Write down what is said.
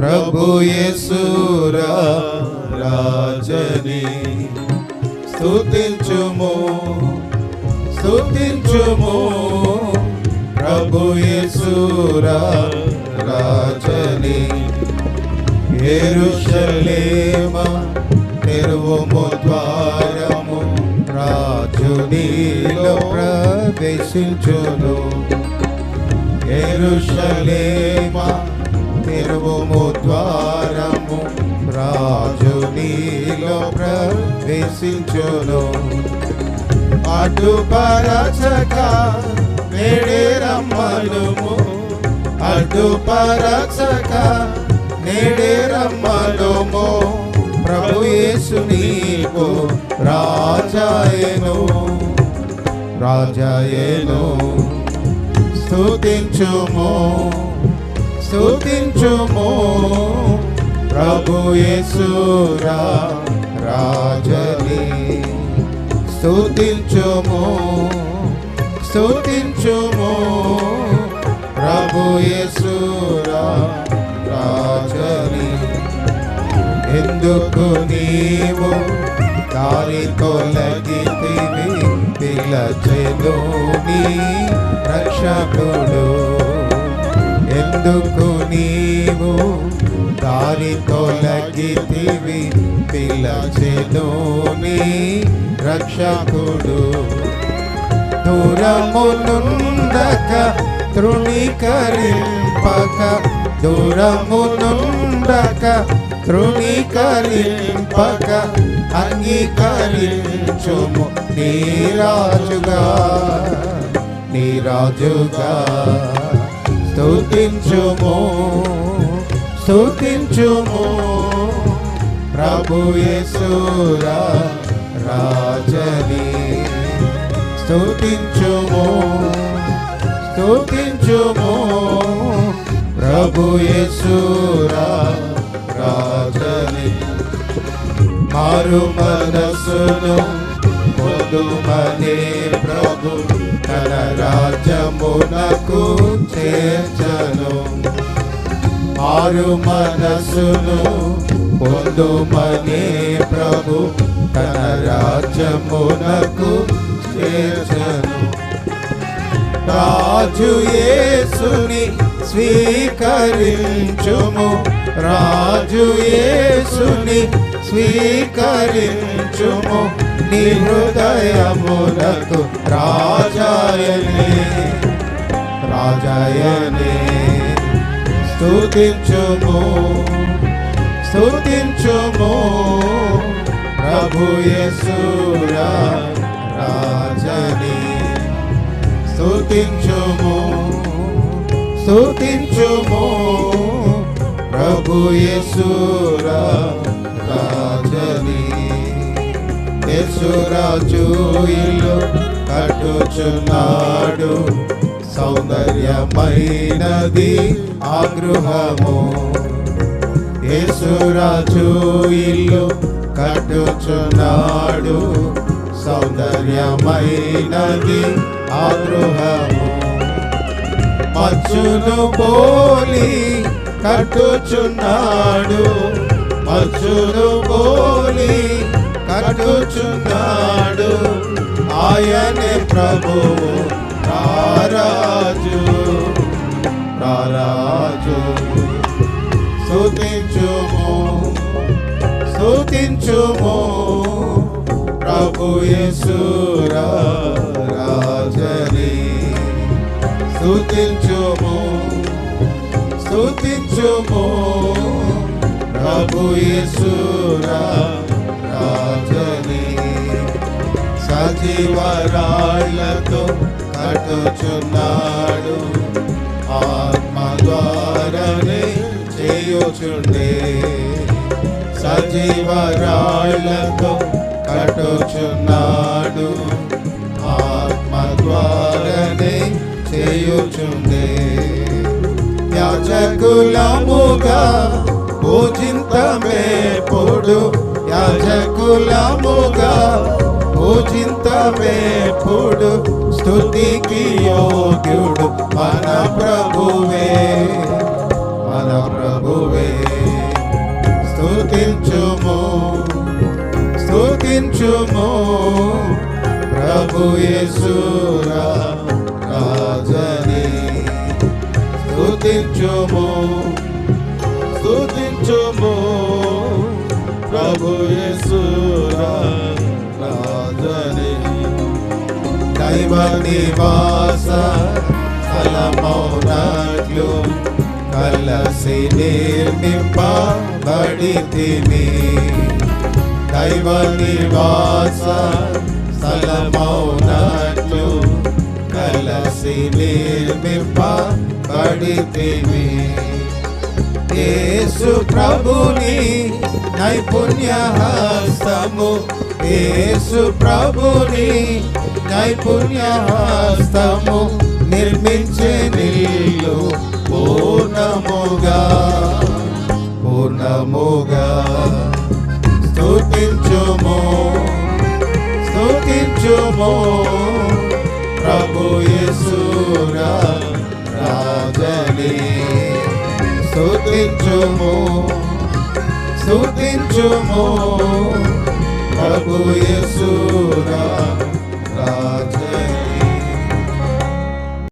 ప్రభు యేసురా రాజని స్తుతించుము స్తుతించుము. ప్రభు యేసురా రాజని ఎరుషలేమ తెరువుము ద్వారము రాజునిలో ప్రవేశించును. ఎరుషలేమ తెరువుము ద్వారము. రాజు నీలో ప్రవేశించును. అటు పరచక వేడే రమ్మనుము అటు పరచక నేడే రమ్మనుము ప్రభు యేసు నీకు రాజాయను రాజాయను స్తుతించుము. స్థుతించుము ప్రభు యేసురా రాజని స్థుతించుము స్థుతించుము ప్రభు యేసురా రాజని ఎందుకు నీవు దారి తొలగితివి పిలచెను నీ రక్షకుడు ఎందుకు నీవు దారి తొలగితివి? పిలచెదోని రక్షకుడు. దూరమునుందక తృణీకరింపక. దూరమునుందక తృణీకరింపక. అంగీకరించుము నీరాజుగా నీరాజుగా స్తుతించుము స్తుతించుము. ప్రభు యేసురా రాజని స్తుతించుము స్తుతించుము. ప్రభు యేసురా రాజని మారు మనసును పొదుమనే ప్రభు. తన రాజ్యమునకు చేర్చను. మారు మనసును పొందుమని ప్రభు తన రాజ్యమునకు చేర్చను. రాజు యేసుని స్వీకరించుము. రాజు యేసుని స్వీకరించుము. నీ హృదయములకు రాజాయనే. రాజాయనే. స్థుతించుము స్థుతించుము ప్రభు యేసురా రాజని. స్థుతించుము స్థుతించుము ప్రభు యేసురా రాజని. యేసురాజు ఇల్లు కట్టుచున్నాడు. సౌందర్యమైనది ఆగృహము. యేసురాజు ఇల్లు కట్టుచున్నాడు. సౌందర్యమైనది ఆగృహము. మచ్చును పోలి కట్టుచున్నాడు. మచ్చును పోలి కట్టుచున్నాడు ఆయనే ప్రభువు రారాజు రారాజు. స్తుతించుము స్తుతించుము ప్రభు యేసురా రాజని. స్తుతించుము స్తుతించుము ప్రభు యేసురా సజీవరాళ్ళతో కట్టుచున్నాడు ఆత్మ ద్వారానే చేయుచుండే. సజీవరాళ్ళతో కట్టుచున్నాడు. ఆత్మ ద్వారానే చేయుచుండే. యాజకులముగా పూజింతమే పొడు. యాజకులముగా పూజింతమేప్పుడు స్థుతికి యోగ్యుడు మన ప్రభువే. మన ప్రభువే. స్థుతించుము స్థుతించుము ప్రభు యేసురా రాజని. స్థుతించుము స్థుతించుము ప్రభు యేసురా నివాస స్థలమౌనట్లు కలసి నిర్మింపబడితిమి దైవ నివాస స్థలమౌనట్లు కలసి నిర్మింపబడితిమి యేసు ప్రభుని నైపుణ్య హస్తము యేసు ప్రభుని నైపుణ్యహస్తము నిర్మించే నిల్లు పూర్ణముగా పూర్ణముగా. స్థుతించుము స్థుతించుము ప్రభు యేసురా రాజని. స్థుతించుము స్థుతించుము ప్రభు యేసురా